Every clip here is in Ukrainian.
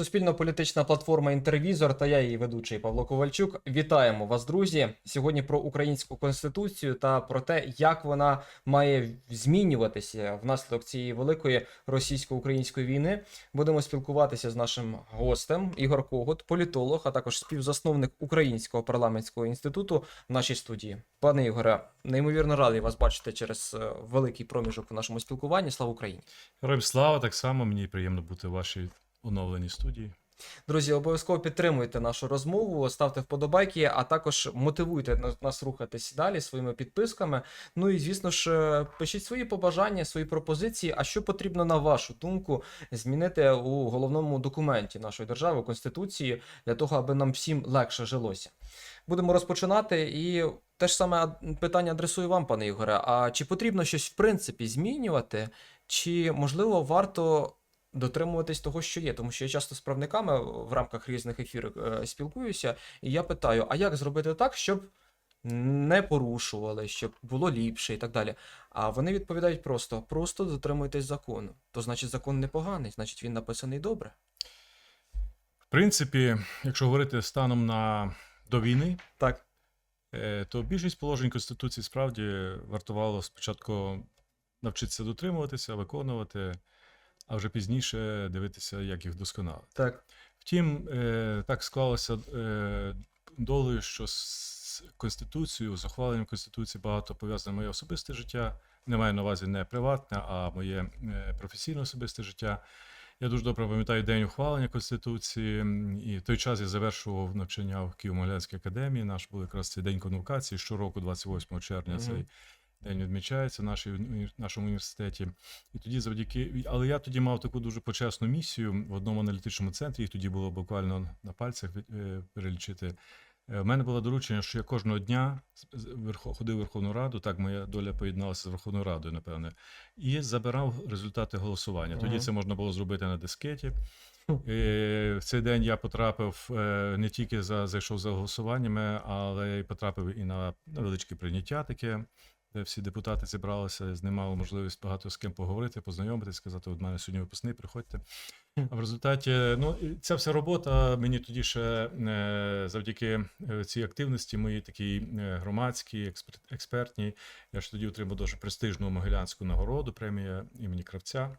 Суспільно-політична платформа Інтервізор та я її ведучий Павло Ковальчук. Вітаємо вас, друзі. Сьогодні про українську конституцію та про те, як вона має змінюватися внаслідок цієї великої російсько-української війни. Будемо спілкуватися з нашим гостем Ігор Когут, політолог, а також співзасновник Українського парламентського інституту в нашій студії. Пане Ігоре, неймовірно радий вас бачити через е, великий проміжок у нашому спілкуванні. Слава Україні! Героям слава, так само мені приємно бути в вашій оновленій студії. Друзі, обов'язково підтримуйте нашу розмову, ставте вподобайки, а також мотивуйте нас рухатись далі своїми підписками. Ну і звісно ж, е, пишіть свої побажання, свої пропозиції. А що потрібно на вашу думку змінити у головному документі нашої держави, конституції, для того, аби нам всім легше жилося. Будемо розпочинати і. Те ж саме питання адресую вам, пане Ігоре. А чи потрібно щось в принципі змінювати, чи можливо варто дотримуватись того, що є, тому що я часто з правниками в рамках різних ефірів е, спілкуюся, і я питаю: а як зробити так, щоб не порушували, щоб було ліпше і так далі. А вони відповідають просто: просто дотримуйтесь закону. То значить закон непоганий, значить він написаний добре. В принципі, якщо говорити станом на до війни, Так, е, то більшість положень Конституції справді вартувало спочатку навчитися дотримуватися, виконувати, а вже пізніше дивитися, як їх вдосконалити. так. Втім, е, так склалося е, долею, що з Конституцією, з ухваленням Конституції багато пов'язане моє особисте життя. Не маю на увазі не приватне, а моє е, професійне особисте життя. Я дуже добре пам'ятаю день ухвалення Конституції, і в той час я завершував навчання в Києво-Могилянській академії. Наш був якраз цей день конвокації. Щороку, 28 червня, Мгм. цей день відмічається в нашій нашому університеті. І тоді завдяки. Але я тоді мав таку дуже почесну місію в одному аналітичному центрі. Їх тоді було буквально на пальцях е, перелічити. Е, В мене було доручення, що я кожного дня ходив в Верховну Раду, так моя доля поєдналася з Верховною Радою, напевне, і забирав результати голосування. Тоді це можна було зробити на дискеті. Е, В цей день я потрапив е, не тільки за зайшов за голосуваннями, але й потрапив і на невеличке прийняття таке, де всі депутати зібралися, з ним мали можливість багато з ким поговорити, познайомитись, сказати, от мене сьогодні випускний, приходьте. А в результаті, ну, ця вся робота мені тоді ще е, завдяки е, цій активності, моїй такій е, громадській, експертній, я ж тоді отримав дуже престижну могилянську нагороду, премія імені Кравця.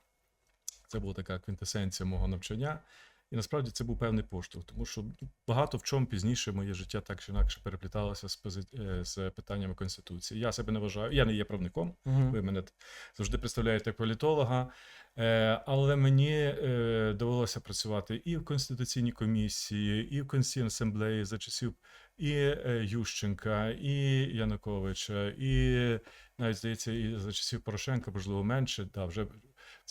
Це була така квінтесенція мого навчання. І насправді це був певний поштовх, тому що багато в чому пізніше моє життя так чи інакше перепліталося з, пози- е, з питаннями Конституції. Я себе не вважаю, я не є правником, Угу. ви мене завжди представляєте як політолога. Е, Але мені е, довелося працювати і в Конституційній комісії, і в Конституційній асамблеї за часів і Ющенка, і Януковича, і навіть здається, і за часів Порошенка, можливо, менше. Да, вже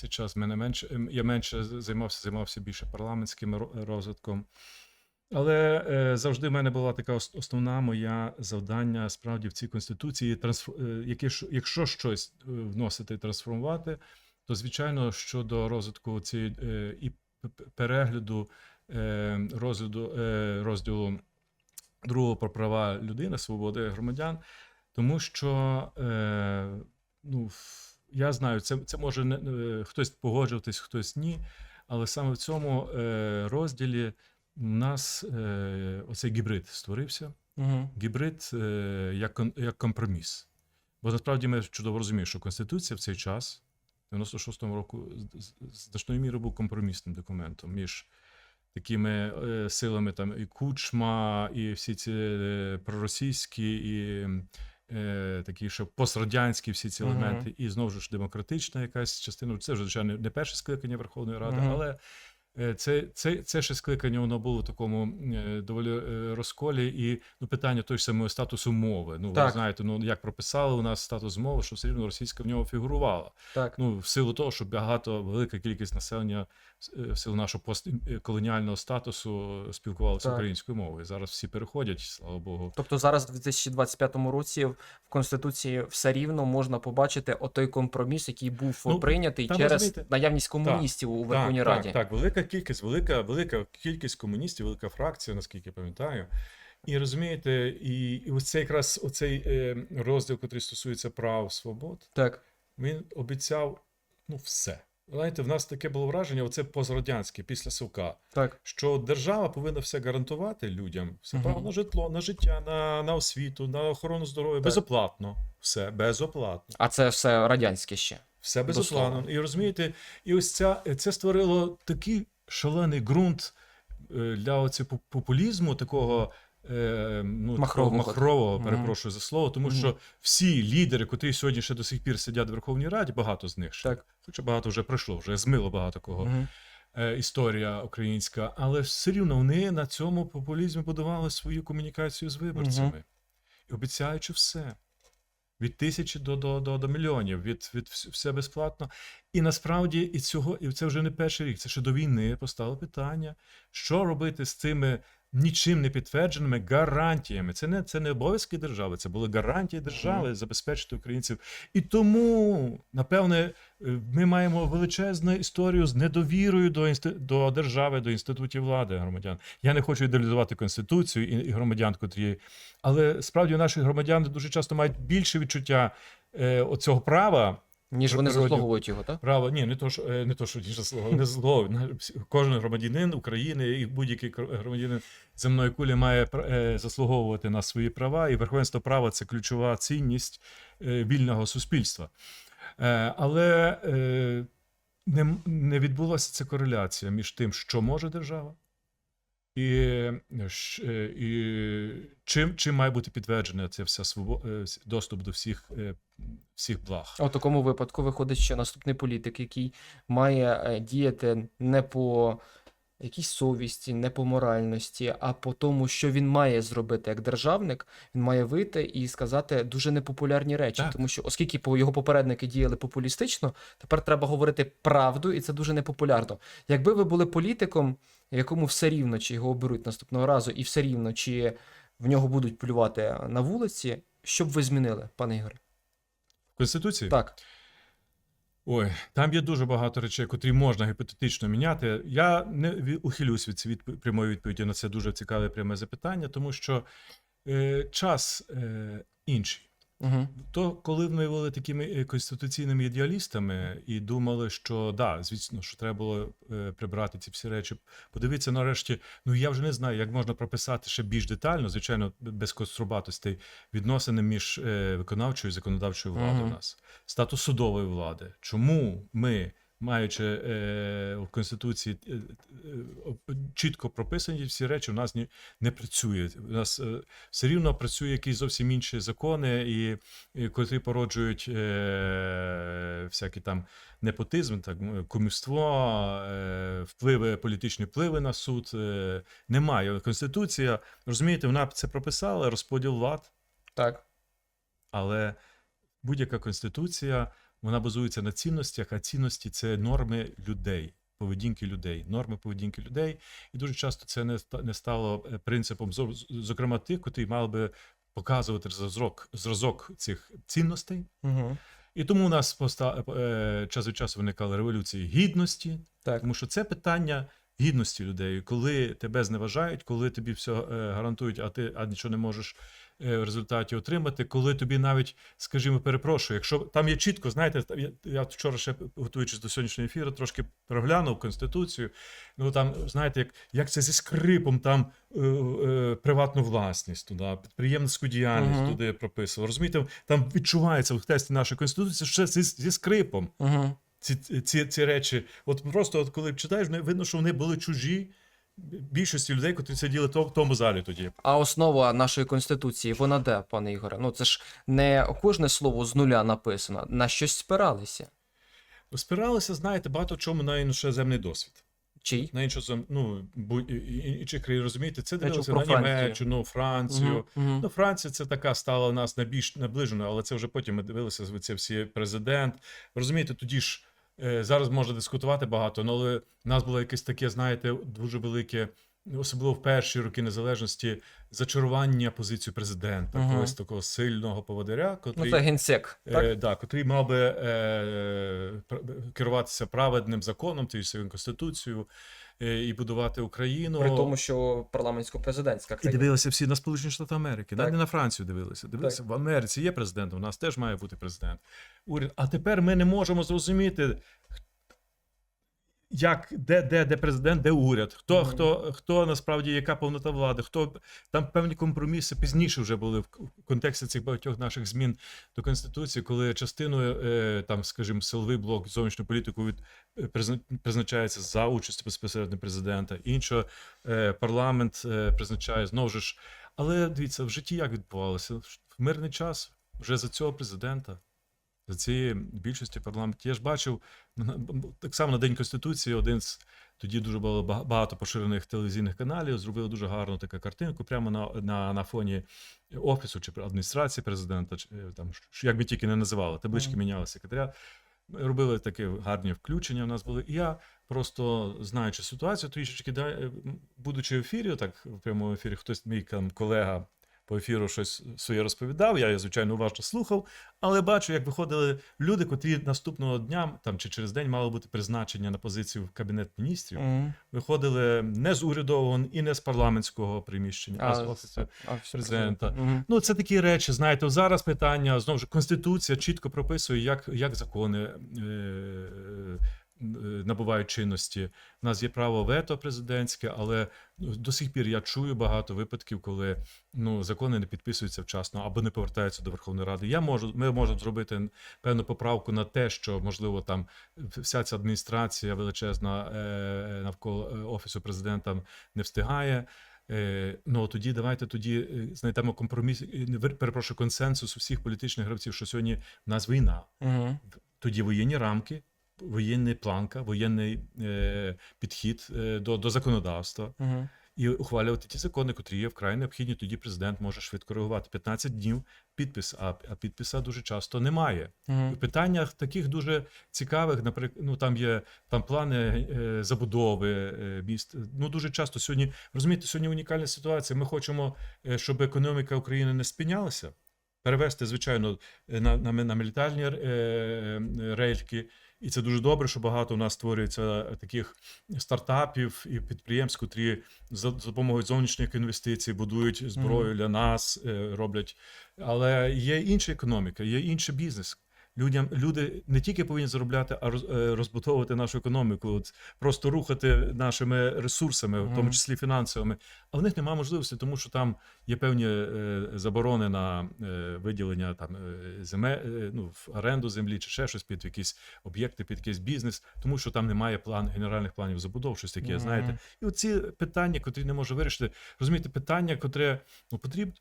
цей час мене менше. ем, Я менше займався, займався більше парламентським розвитком. Але е, завжди в мене була така основна моя завдання справді в цій конституції, трансф- е, яке якщо щось е, вносити і трансформувати, то звичайно щодо розвитку цієї е, і перегляду е, розгляду е, розділу другого про права людини, свободи громадян, тому що е, ну, я знаю, це, це може не, хтось погоджуватись, хтось ні. Але саме в цьому е, розділі у нас е, оцей гібрид створився. Угу. Гібрид е, як, як компроміс. Бо насправді ми чудово розуміємо, що Конституція в цей час, в 96-му року, значною мірою був компромісним документом між такими е, силами, там і Кучма, і всі ці е, проросійські, і е, такі, що пострадянські всі ці елементи, і знову ж демократична якась частина. Це вже, звичайно, не перше скликання Верховної Ради, Мгм. але Е, Це, це, це ще скликання воно було в такому е, доволі е, розколі, і ну, питання той ж самої статусу мови. Ну, Так. ви знаєте, ну як прописали у нас статус мови, що все рівно російська в нього фігурувала. Так. Ну, в силу того, що багато велика кількість населення е, в силу нашого постколоніального статусу спілкувалося Так. українською мовою. Зараз всі переходять, слава Богу. Тобто зараз, в 2025 році, в Конституції все рівно можна побачити отой компроміс, який був Ну, прийнятий через розумієте, наявність комуністів у Верховній так, Раді. Так, так, велика кількість, велика, велика кількість комуністів, велика фракція, наскільки я пам'ятаю. І розумієте, і, і ось цей якраз оцей е, розділ, який стосується прав свобод, Так. він обіцяв ну все. знаєте, в нас таке було враження, оце пострадянське, після Совка, Так. що держава повинна все гарантувати людям, все право на житло, на життя, на, на освіту, на охорону здоров'я, безоплатно. Все безоплатно. А це все радянське ще. Все безоплатно. І розумієте, і ось ця, це створило такий шалений ґрунт е, для оцього популізму, такого. е, Ну, Махрового. махрового, перепрошую за слово, тому Мгм. що всі лідери, котрі сьогодні ще до сих пір сидять в Верховній Раді, багато з них ще, Так. хоча багато вже пройшло, вже змило багато кого е, історія українська, але все рівно вони на цьому популізмі будували свою комунікацію з виборцями, і обіцяючи все. Від тисячі до, до, до, до мільйонів, від, від все безплатно. І насправді і цього, і це вже не перший рік. Це ще до війни постало питання, що робити з цими нічим не підтвердженими гарантіями. Це не, це не обов'язки держави, це були гарантії держави забезпечити українців. І тому, напевне, е, ми маємо величезну історію з недовірою до, інсти... до держави, до інститутів влади громадян. Я не хочу ідеалізувати конституцію і, і громадян, котрі, але справді наші громадяни дуже часто мають більше відчуття е, оцього права. Ніж вони Природньо. заслуговують його, так? Право, ні, не то, що е, не то, що ніж слово, не. На- Кожен громадянин України і будь-який громадянин земної кулі має е, заслуговувати на свої права, і верховенство права це ключова цінність е, вільного суспільства. Але не відбулася ця кореляція між тим, що може держава, і, е, е, і чим, чим має бути підтверджена ця вся свобо- е, доступ до всіх, всіх благ. У такому випадку виходить, що наступний політик, який має діяти не по якійсь совісті, не по моральності, а по тому, що він має зробити як державник, він має вийти і сказати дуже непопулярні речі. Так. Тому що, оскільки його попередники діяли популістично, тепер треба говорити правду, і це дуже непопулярно. Якби ви були політиком, якому все рівно, чи його оберуть наступного разу, і все рівно, чи в нього будуть плювати на вулиці, що б ви змінили, пане Ігоре? В Конституції? Так. Ой, там є дуже багато речей, котрі можна гіпотетично міняти. Я не ухилюсь від цієї відп- прямої відповіді на це дуже цікаве пряме запитання, тому що е, час е, інший. Угу. То, коли ми були такими е, конституційними ідеалістами і думали, що да, звісно, що треба було е, прибрати ці всі речі, подивитися нарешті. Ну я вже не знаю, як можна прописати ще більш детально, звичайно, без кострубатостей, відносини між е, виконавчою і законодавчою владою Мгм. у нас, статус судової влади. Чому ми, маючи е, в конституції е, е, чітко прописані всі речі, у нас не працює. У нас все рівно працює якісь зовсім інші закони, і, котрі породжують всякі там непотизм, так кумівство, впливи, політичні впливи на суд. Немає. Конституція, розумієте, вона це прописала, розподіл влад, Так. але будь-яка конституція вона базується на цінностях, а цінності це норми людей. Поведінки людей, норми поведінки людей, і дуже часто це не не стало е, принципом, зокрема тих, котрі мали би показувати зразок, зразок цих цінностей. Угу. І тому у нас поста, е, час від часу виникали революції гідності, Так. тому що це питання гідності людей, коли тебе зневажають, коли тобі все е, гарантують, а ти а нічого не можеш е, в результаті отримати, коли тобі навіть, скажімо, перепрошую, якщо там є чітко, знаєте, я, вчора ще готуючись до сьогоднішнього ефіру, трошки проглянув конституцію. Ну там, знаєте, як, як це зі скрипом там е, е, приватну власність туди, підприємницьку діяльність Мгм. туди прописував. Розумієте, там відчувається в тексті нашої конституції що це зі, зі скрипом Угу. ці, ці, ці речі. От просто от коли читаєш, видно, що вони були чужі більшості людей, які сиділи в тому залі тоді. А основа нашої конституції, вона де, пане Ігоре? Ну це ж не кожне слово з нуля написано, на щось спиралися. Спиралися, знаєте, багато в чому на іншоземний досвід. Чий? На іншозем, ну, інших країн, розумієте, це дивилося на Німеччину, Францію. Угу. Ну, Франція це така стала у нас найбільш наближеною, але це вже потім ми дивилися, це всі президент. Розумієте, тоді ж зараз можна дискутувати багато, ну, але в нас було якесь таке, знаєте, дуже велике, особливо в перші роки незалежності, зачарування позицію президента, угу. когось такого сильного поводиря, Ну котрий, це генсек. Так? е, да, котрий мав би е, керуватися праведним законом, тією конституцією е, і будувати Україну. При тому, що парламентсько-президентська І дивилися всі на Сполучені Штати Америки, Так. навіть не на Францію дивилися. Дивилися, Так. в Америці є президент, у нас теж має бути президент. Уряд. А тепер ми не можемо зрозуміти, як де, де, де президент, де уряд, хто, Мгм. хто, хто насправді яка повнота влади, хто там певні компроміси пізніше вже були в контексті цих багатьох наших змін до конституції, коли частиною е, там, скажімо, силовий блок зовнішню політику від е, призначається за участю безпосередньо президента, іншого е, парламент е, призначає знову ж. Але дивіться, в житті як відбувалося? В мирний час вже за цього президента, за цієї більшості парламенту. Я ж бачив так само на День Конституції один з тоді дуже було багато поширених телевізійних каналів. Зробили дуже гарну таку картинку прямо на, на, на фоні офісу чи адміністрації президента, чи е, там як би тільки не називали, таблички Мгм. міняли секретаря. Робили таке гарні включення. В нас були. І я просто знаючи ситуацію, трішечки е, будучи в ефірі, так в прямому ефірі, хтось мій там колега по ефіру щось своє розповідав. Я, звичайно, уважно слухав, але бачу, як виходили люди, котрі наступного дня там чи через день мали бути призначення на позицію в кабінет міністрів. Мгм. Виходили не з урядового і не з парламентського приміщення, а, з офісу. а, президента. Мгм. Ну, це такі речі, знаєте, зараз питання знову ж конституція чітко прописує, як, як закони е, набувають чинності. У нас є право вето президентське, але ну, до сих пір я чую багато випадків, коли ну, закони не підписуються вчасно або не повертаються до Верховної Ради. Я можу, ми можемо зробити певну поправку на те, що можливо там вся ця адміністрація величезна е, навколо е, офісу президента не встигає. Е, Ну тоді давайте тоді е, знайдемо компроміс, е, перепрошую, консенсус усіх політичних гравців, що сьогодні в нас війна. Мгм. Тоді воєнні рамки, воєнна планка, воєнний е, підхід е, до, до законодавства Мгм. і ухвалювати ті закони, котрі є вкрай необхідні. Тоді президент може швидко реагувати. 15 днів підпис, а, а підписа дуже часто немає. В питаннях таких дуже цікавих, наприклад, ну там є там плани е, забудови е, міст. Ну дуже часто сьогодні розумієте, сьогодні унікальна ситуація. Ми хочемо, е, щоб економіка України не спинялася, перевести, звичайно, е, на, на, на мілітарні е, е, рельки. І це дуже добре, що багато у нас створюється таких стартапів і підприємств, котрі за за допомогою зовнішніх інвестицій будують зброю для нас, е, роблять. Але є інша економіка, є інший бізнес. Людям люди не тільки повинні заробляти, а е, розбудовувати нашу економіку, от просто рухати нашими ресурсами, в тому числі фінансовими. А в них немає можливості, тому що там є певні е, заборони на е, виділення там земе, ну, в оренду землі чи ще щось під якісь об'єкти, під якийсь бізнес, тому що там немає план генеральних планів забудов, щось таке, Мгм. знаєте. І оці питання, котрі не може вирішити, розумієте, питання, котре ну, потрібно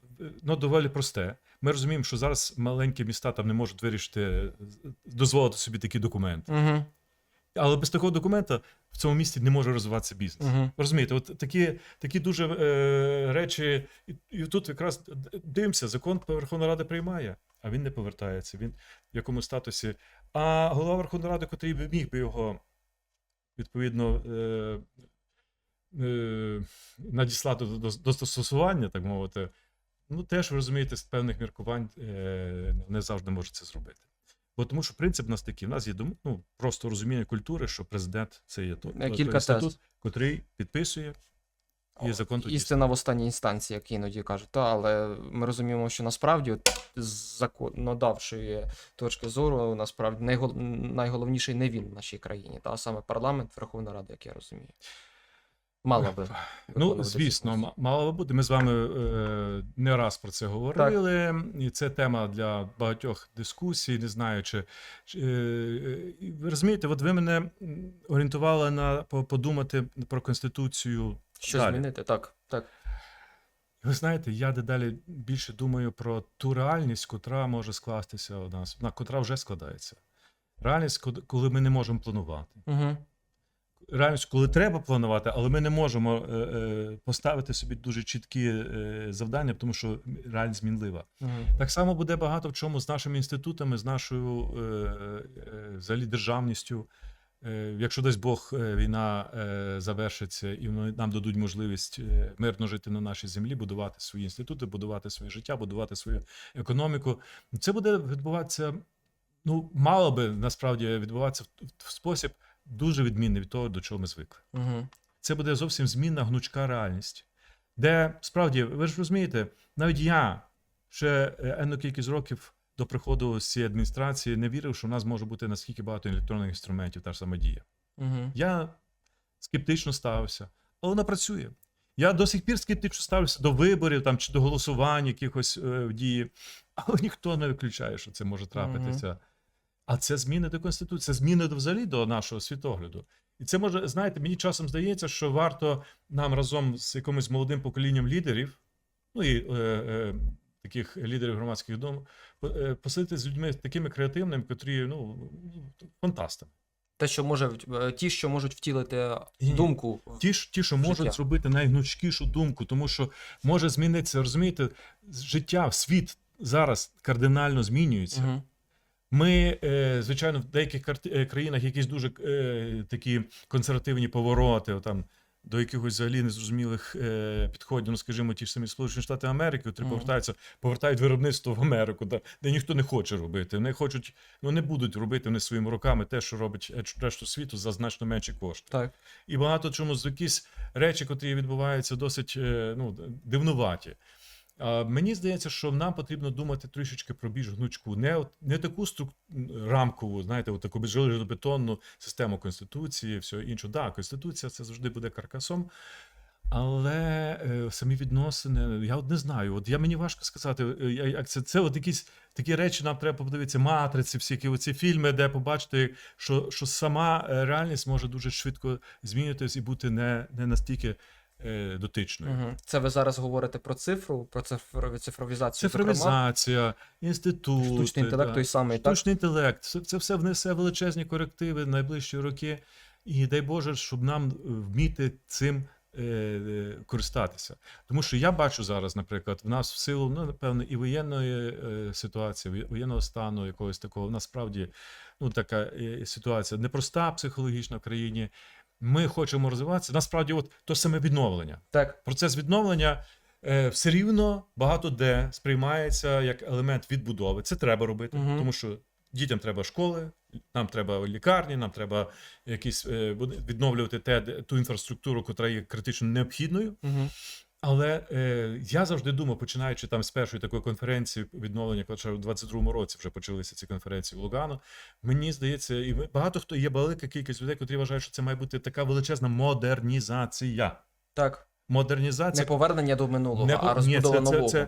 ну, доволі просте. Ми розуміємо, що зараз маленькі міста там не можуть вирішити, дозволити собі такий документ. Мгм. Але без такого документа в цьому місті не може розвиватися бізнес. Мгм. Розумієте, от такі, такі дуже е, речі, і, і тут якраз дивимося, закон Верховна Рада приймає, а він не повертається. Він в якому статусі. А голова Верховної Ради, котрий би міг би його відповідно е, е, надіслати до, до, до застосування, так мовити, ну теж ви розумієте, з певних міркувань е, не завжди може це зробити. Бо тому що принцип у нас такий: у нас є ну, просто розуміння культури, що президент це є той, Е, той кілька інститут, тез. котрий підписує. І закон тоді Істина в останній інстанції, як іноді кажуть. Та, але ми розуміємо, що насправді от, з законодавчої точки зору, насправді найгол... найголовніший не він в нашій країні, та а саме парламент, Верховна Рада, як я розумію. Мала би. Ну, звісно, мало би бути. Ми з вами е, не раз про це говорили, і це тема для багатьох дискусій. Не знаю, чи, чи е, ви розумієте, от ви мене орієнтували на подумати про конституцію. Що далі. змінити? Так, так. Ви знаєте, я дедалі більше думаю про ту реальність, котра може скластися у нас, на котра вже складається. Реальність, коли ми не можемо планувати. Угу. Реальність, коли треба планувати, але ми не можемо е, е, поставити собі дуже чіткі е, завдання, тому що реальність змінлива. Угу. Так само буде багато в чому з нашими інститутами, з нашою е, е, взагалі державністю. Е, Якщо десь Бог е, війна е, завершиться і нам дадуть можливість е, мирно жити на нашій землі, будувати свої інститути, будувати своє життя, будувати свою економіку, це буде відбуватися. Ну, мало би насправді відбуватися в, в спосіб дуже відмінний від того, до чого ми звикли Угу. це буде зовсім змінна гнучка реальність, де справді, ви ж розумієте, навіть я ще е, енну кількість років до приходу з цієї адміністрації не вірив, що в нас може бути наскільки багато електронних інструментів, та ж сама дія. Угу. Я скептично ставився, але вона працює. Я до сих пір скептично ставлюся до виборів там, чи до голосувань якихось е, дії, але ніхто не виключає, що це може трапитися. А це зміни до Конституції, це зміни до, взагалі до нашого світогляду. І це може, знаєте, мені часом здається, що варто нам разом з якимось молодим поколінням лідерів, ну і е, е, таких лідерів громадських дом, по- е, посидіти з людьми такими креативними, котрі ну, фантастами. Те, що може ті, що можуть втілити Ні. думку. Ті, ті, що можуть Життя. зробити найгнучкішу думку, тому що може змінитися, розумієте, життя, світ зараз кардинально змінюється. Мгм. Ми, е, звичайно, в деяких е, країнах якісь дуже е, такі консервативні повороти, там, до якихось взагалі незрозумілих підходів, ну, скажімо, ті ж самі Сполучені Штати Америки, які повертаються, повертають виробництво в Америку, де, де ніхто не хоче робити. Вони хочуть, ну не будуть робити вони своїми руками те, що робить решту світу за значно менші кошти. Так. І багато чому з якісь речі, котрі відбуваються, досить ну, дивнуваті. Мені здається, що нам потрібно думати трішечки про більш гнучку, не, не таку струк... рамкову, знаєте, от таку безжелезобетонну систему Конституції, все інше. Да, Конституція це завжди буде каркасом. Але е, самі відносини, я от не знаю. От я мені важко сказати, е, як це, це от якісь такі речі, нам треба подивитися, матриці, всякі оці фільми, де побачити, що, що сама е, реальність може дуже швидко змінитись і бути не, не настільки е, дотичною. Мгм. Це ви зараз говорите про цифру, про цифрові- цифровізацію. зокрема. Інститут, Штучний інтелект той самий, так? штучний інтелект. Це, це все внесе величезні корективи в найближчі роки. І дай Боже, щоб нам е, вміти цим е, е, користатися. Тому що я бачу зараз, наприклад, в нас в силу, ну, напевно, і воєнної е, ситуації, воєнного стану, якогось такого, насправді, ну, така е, ситуація непроста психологічна в країні. Ми хочемо розвиватися. Насправді, от то саме відновлення Так. процес відновлення е, все рівно багато де сприймається як елемент відбудови. Це треба робити, угу. тому що дітям треба школи, нам треба лікарні, нам треба якісь е, відновлювати те, де- ту інфраструктуру, яка є критично необхідною. Угу. Але е, я завжди думав, починаючи там з першої такої конференції відновлення, коли в 22-му році вже почалися ці конференції в Лугану. Мені здається, і багато хто є велика кількість людей, які вважають, що це має бути така величезна модернізація. Так. Модернізація Не повернення до минулого, Не а розбудова ні, це, нового. Це, це,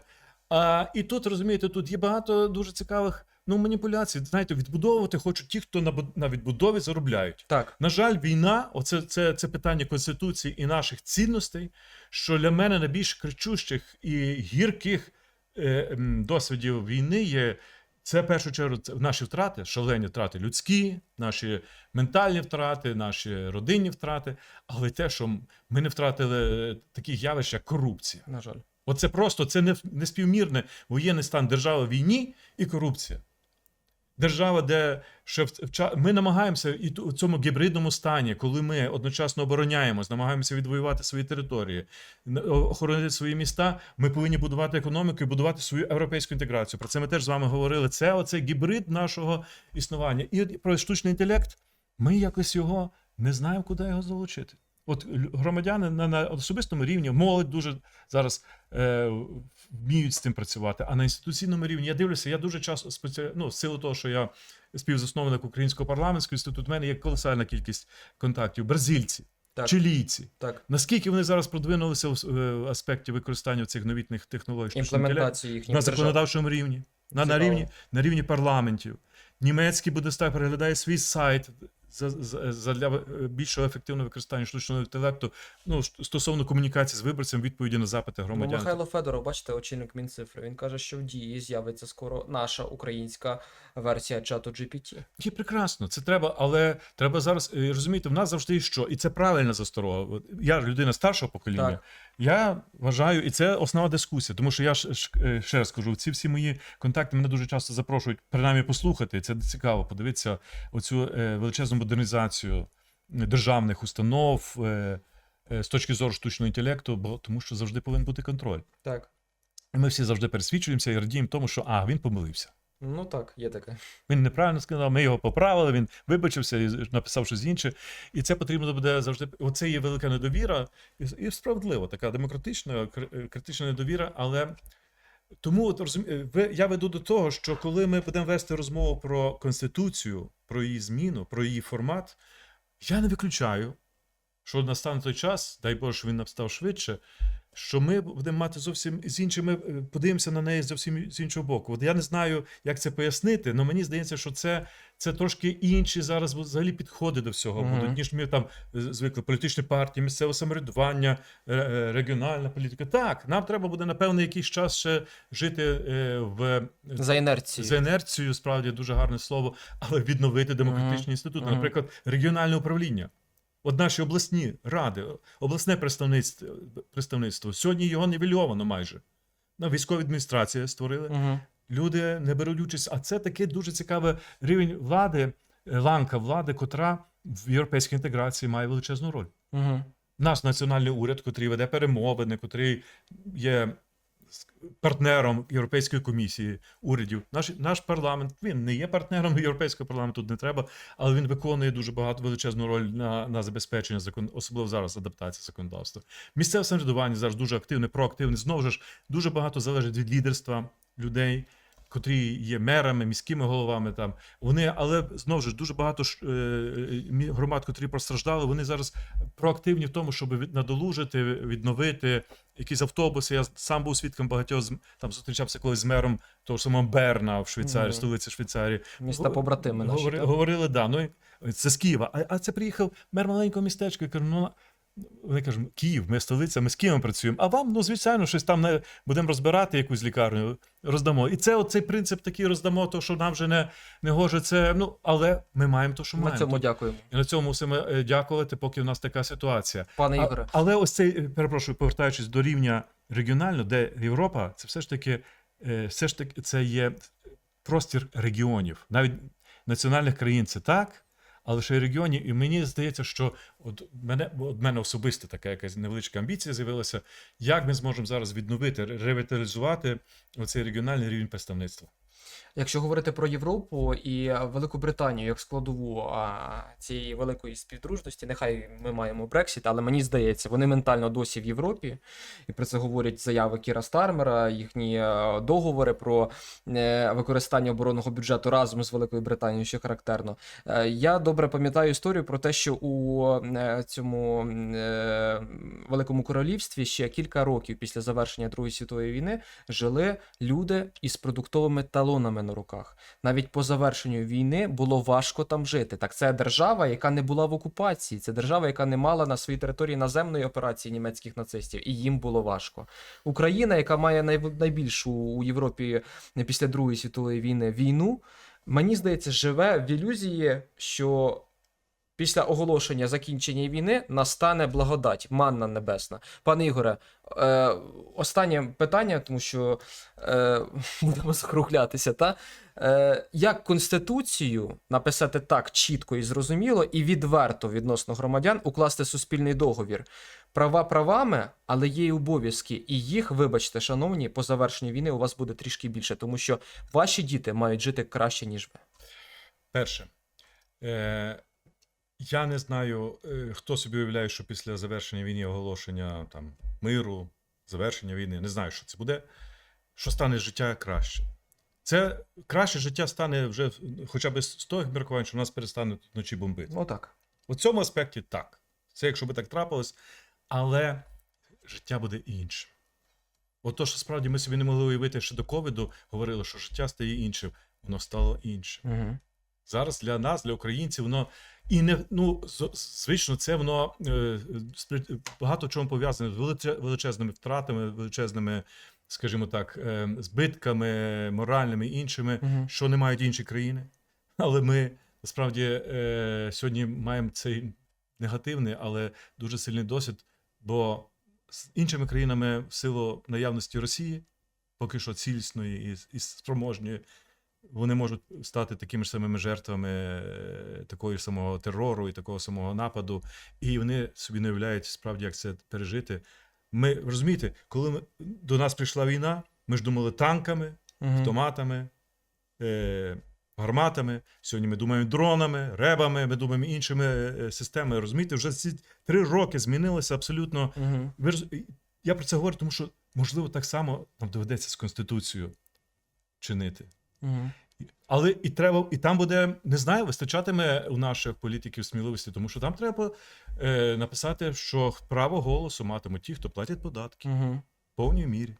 а, і тут розумієте, тут є багато дуже цікавих ну, маніпуляцій. Знаєте, відбудовувати хочуть ті, хто на, на відбудові заробляють. Так. На жаль, війна, оце це, це питання конституції і наших цінностей, що для мене найбільш кричущих і гірких е, досвідів війни є. Це в першу чергу це наші втрати, шалені втрати людські, наші ментальні втрати, наші родинні втрати, але те, що ми не втратили е, таких явищ, як корупція. На жаль. Оце просто це не, неспівмірне воєнний стан держави в війні і корупція. Держава, де ще в, ми намагаємося і в цьому гібридному стані, коли ми одночасно обороняємось, намагаємося відвоювати свої території, охоронити свої міста. Ми повинні будувати економіку і будувати свою європейську інтеграцію. Про це ми теж з вами говорили. Це оцей гібрид нашого існування. І про штучний інтелект ми якось його не знаємо, куди його залучити. От громадяни на, на особистому рівні, молодь дуже зараз е, вміють з цим працювати. А на інституційному рівні я дивлюся, я дуже часто спеці... ну, в силу того, що я співзасновник українського парламентського інституту, в мене є колосальна кількість контактів. Бразильці, Так. чилійці. Так. Наскільки вони зараз продвинулися в, е, аспекті використання цих новітних технологій? Імплементації їхніх на держав. законодавчому рівні, на, на, рівні, на рівні парламентів. Німецький Бундестаг переглядає свій сайт для е, більшого ефективного використання штучного інтелекту ну, стосовно комунікації з виборцем, відповіді на запити Ну, громадян. Михайло Федоров, бачите, очільник Мінцифри. Він каже, що в дії з'явиться скоро наша українська версія чату GPT. Є прекрасно, це треба, але треба зараз е, розумієте, в нас завжди що, і це правильна засторога. Я людина старшого покоління. Так. Я вважаю, і це основна дискусія, тому що я ж е, ще раз скажу, ці всі мої контакти мене дуже часто запрошують принаймні послухати. Це цікаво, подивитися оцю е, величезну модернізацію державних установ е, з точки зору штучного інтелекту, бо тому що завжди повинен бути контроль. Так. І ми всі завжди пересвідчуємося і радіємо тому, що а він помилився. Ну так, є таке. Він неправильно сказав, ми його поправили, він вибачився і написав щось інше. І це потрібно буде завжди. Оце є велика недовіра, і, справедливо, така демократична, критична недовіра. Але тому от, розумі... ви- я веду до того, що коли ми будемо вести розмову про конституцію, про її зміну, про її формат, я не виключаю, що настане той час, дай Боже, він настав швидше, що ми будемо мати зовсім з іншими, е, подивимося на неї зовсім з іншого боку. От я не знаю, як це пояснити, але мені здається, що це, це трошки інші зараз взагалі підходи до всього Мгм. будуть, ніж ми там е, звикли політичні партії, місцеве самоврядування, е, регіональна політика. Так, нам треба буде напевно якийсь час ще жити в За інерцією. за інерцією, справді дуже гарне слово, але відновити демократичні Мгм. інститути. Наприклад, регіональне управління. От наші обласні ради, обласне представництво, представництво сьогодні його нівельовано майже. На військові адміністрації створили. Угу. Люди не беруть участь. А це такий дуже цікавий рівень влади, е, ланка влади, котра в європейській інтеграції має величезну роль. Угу. Наш національний уряд, котрий веде перемовини, котрий є партнером Європейської комісії урядів. Наш, наш парламент він не є партнером Європейського парламенту, не треба, але він виконує дуже багато величезну роль на, на забезпечення закон, особливо зараз адаптація законодавства. Місцеве самоврядування зараз дуже активне, проактивне. Знову ж дуже багато залежить від лідерства людей. Котрі є мерами, міськими головами там вони, але знову ж дуже багато ж, е, громад, котрі постраждали, вони зараз проактивні в тому, щоб надолужити, відновити якісь автобуси. Я сам був свідком багатьох там зустрічався колись з мером того ж самого Берна в Швейцарії, столиці Швейцарії. Міста побратими наші. Говори, так? говорили, да. Ну це з Києва. А, а це приїхав мер маленького містечка. Я кажу, ну. Вони кажуть, Київ, ми столиця, ми з Києвом працюємо. А вам, ну, звичайно, щось там не будемо розбирати якусь лікарню, роздамо. І це оцей принцип такий роздамо, то що нам вже не, не гоже. Це ну, але ми маємо то, що На маємо. цьому дякуємо. І на цьому мусимо е, дякувати, поки в нас така ситуація. Пане А- Ігоре. але ось цей, е, перепрошую, повертаючись до рівня регіонально, де Європа, це все ж таки, е, все ж таки це є простір регіонів. Навіть національних країн це так, але ще й регіонів. І мені здається, що от мене, от мене особисто така якась невеличка амбіція з'явилася, як ми зможемо зараз відновити, ревіталізувати оцей регіональний рівень представництва. Якщо говорити про Європу і Велику Британію як складову а, цієї великої співдружності, нехай ми маємо Брексіт, але мені здається, вони ментально досі в Європі, і про це говорять заяви Кіра Стармера, їхні е, договори про е, використання оборонного бюджету разом з Великою Британією, що характерно. Е, Я добре пам'ятаю історію про те, що у цьому Великому Королівстві ще кілька років після завершення Другої світової війни жили люди із продуктовими талонами на руках. Навіть по завершенню війни було важко там жити. Так це держава, яка не була в окупації. Це держава, яка не мала на своїй території наземної операції німецьких нацистів, і їм було важко. Україна, яка має найбільшу у Європі після Другої світової війни війну, мені здається, живе в ілюзії, що. Після оголошення закінчення війни настане благодать, манна небесна. Пане Ігоре, е, останнє питання, тому що е, будемо закруглятися. Та? Е, як Конституцію написати так чітко і зрозуміло, і відверто відносно громадян укласти суспільний договір? Права правами, але є і обов'язки. І їх, вибачте, шановні, по завершенню війни у вас буде трішки більше, тому що ваші діти мають жити краще, ніж ви. Перше, е, я не знаю, е, хто собі уявляє, що після завершення війни оголошення там, миру, завершення війни, не знаю, що це буде, що стане життя краще. Це краще життя стане вже хоча б з того міркувань, що нас перестане вночі бомбити. Ну так. У цьому аспекті так. Це якщо би так трапилось, але життя буде іншим. От то, що справді ми собі не могли уявити, що до ковіду говорили, що життя стає іншим, воно стало іншим. Угу. Зараз для нас, для українців, воно і не ну звично, це воно е, багато чому пов'язане з величезними втратами, величезними, скажімо так, е, збитками моральними іншими, Угу. що не мають інші країни. Але ми насправді е, сьогодні маємо цей негативний, але дуже сильний досвід, бо з іншими країнами в силу наявності Росії, поки що цілісної і, і спроможної, вони можуть стати такими ж самими жертвами е, такого ж самого терору і такого самого нападу, і вони собі не уявляють справді, як це пережити. Ми розумієте, коли ми, до нас прийшла війна, ми ж думали танками, автоматами, е, гарматами. Сьогодні ми думаємо дронами, ребами, ми думаємо іншими е, системами. Розумієте, вже ці три роки змінилося абсолютно. Угу. Ви Я про це говорю, тому що можливо так само нам доведеться з Конституцією чинити. Угу. Але і треба, і там буде, не знаю, вистачатиме у наших політиків сміливості, тому що там треба е, написати, що право голосу матимуть ті, хто платять податки Угу. в повній мірі.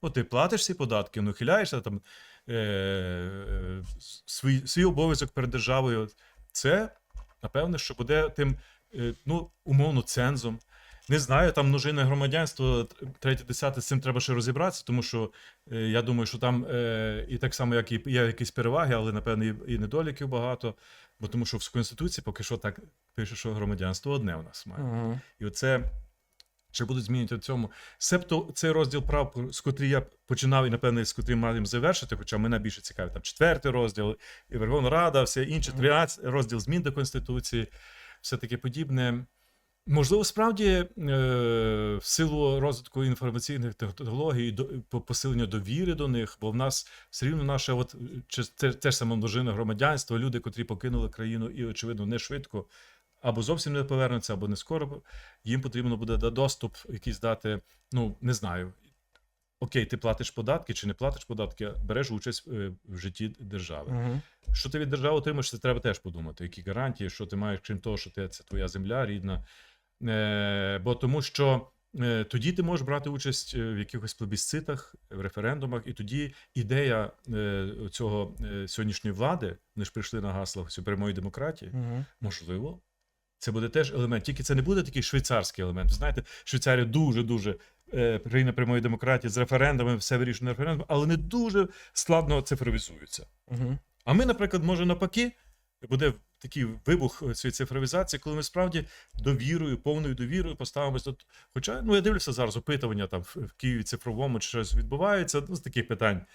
От ти платиш ці податки, ну хиляєшся там е, свій, свій обов'язок перед державою. Це, напевне, що буде тим, е, ну, умовно, цензом. Не знаю, там множинне громадянство, третє, десяте, з цим треба ще розібратися, тому що е, я думаю, що там е, і так само, як і є якісь переваги, але, напевне, і, і недоліків багато. Бо тому що в Конституції поки що так пише, що громадянство одне у нас має. Угу. І оце чи будуть змінювати в цьому. Себто цей розділ прав, з котрий я починав і, напевне, з котрим маємо завершити, хоча мене більше цікавить там четвертий розділ, і Верховна Рада, все інше, 13 розділ змін до Конституції, все таке подібне. Можливо, справді е, в силу розвитку інформаційних технологій, посилення довіри до них, бо в нас все рівно наше, от, чи те, те ж саме множина громадянство, люди, котрі покинули країну і, очевидно, не швидко, або зовсім не повернуться, або не скоро, їм потрібно буде доступ якийсь дати, ну, не знаю. Окей, ти платиш податки чи не платиш податки, береш участь е, в житті держави. Угу. Що ти від держави отримаєш, це треба теж подумати. Які гарантії, що ти маєш, крім того, що ти, це твоя земля рідна. Е, бо тому що е, тоді ти можеш брати участь е, в якихось плебісцитах, в референдумах, і тоді ідея е, цього е, сьогоднішньої влади, вони ж прийшли на гаслах прямої демократії, Угу. можливо. Це буде теж елемент, тільки це не буде такий швейцарський елемент. Знаєте, Швейцарія дуже-дуже е, країна прямої демократії з референдумами, все вирішено референдумом, але не дуже складно цифровізується. Угу. А ми, наприклад, може навпаки, буде такий вибух е, цієї цифровізації, коли ми справді довірою, повною довірою поставимось до. Хоча, ну я дивлюся зараз опитування там в Києві цифровому чи щось відбувається, ну, з таких питань.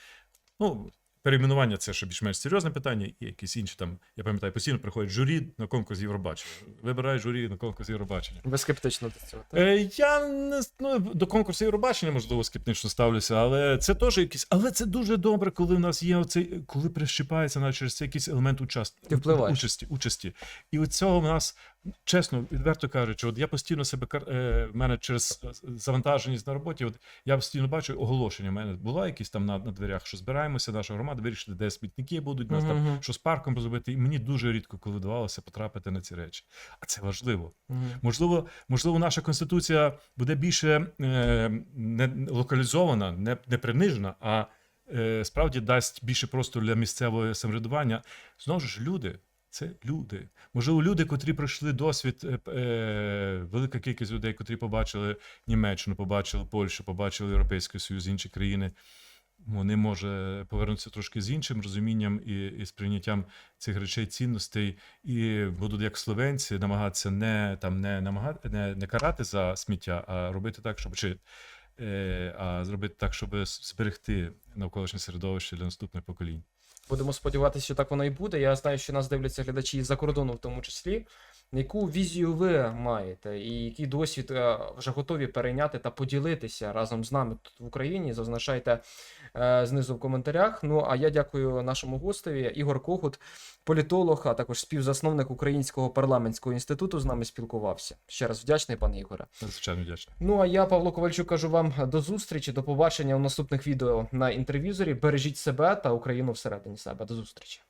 Ну, перейменування це ще більш-менш серйозне питання, і якісь інші там, я пам'ятаю, постійно приходять журі на конкурс Євробачення. Вибирає журі на конкурс Євробачення. Ви скептично до цього. так? Е, я не ну, до конкурсу Євробачення, можливо, скептично ставлюся, але це теж якийсь. Але це дуже добре, коли в нас є оцей, коли прищипається на через це якийсь елемент участ... Ти впливаєш. участі, участі. І от цього в нас, чесно, відверто кажучи, от я постійно себе е, в мене через е, завантаженість на роботі, от я постійно бачу оголошення. У мене було якісь там на, на дверях, що збираємося, наша громада вирішити, де смітники будуть, нас там що з парком зробити. І мені дуже рідко, коли вдавалося потрапити на ці речі. А це важливо. Мгм. Можливо, можливо, наша конституція буде більше е, не локалізована, не, не принижена, а е, справді дасть більше простору для місцевого самоврядування. Знову ж люди. Це люди. Можливо, люди, котрі пройшли досвід, е, е, велика кількість людей, котрі побачили Німеччину, побачили Польщу, побачили Європейський Союз, інші країни. Вони може повернутися трошки з іншим розумінням і, і сприйняттям цих речей, цінностей, і будуть як словенці намагатися не там не намагати не, не карати за сміття, а робити так, щоб чи е, а зробити так, щоб зберегти навколишнє середовище для наступних поколінь. Будемо сподіватися, що так воно і буде. Я знаю, що нас дивляться глядачі із-за кордону, в тому числі. Яку візію ви маєте, і який досвід е, вже готові перейняти та поділитися разом з нами тут в Україні? Зазначайте е, знизу в коментарях. Ну а я дякую нашому гостеві. Ігор Когут, політолог, а також співзасновник Українського парламентського інституту, з нами спілкувався. Ще раз вдячний, пане Ігоре. Звичайно, вдячний. Ну а я, Павло Ковальчук, кажу вам до зустрічі, до побачення у наступних відео на інтервізорі. Бережіть себе та Україну всередині себе. До зустрічі.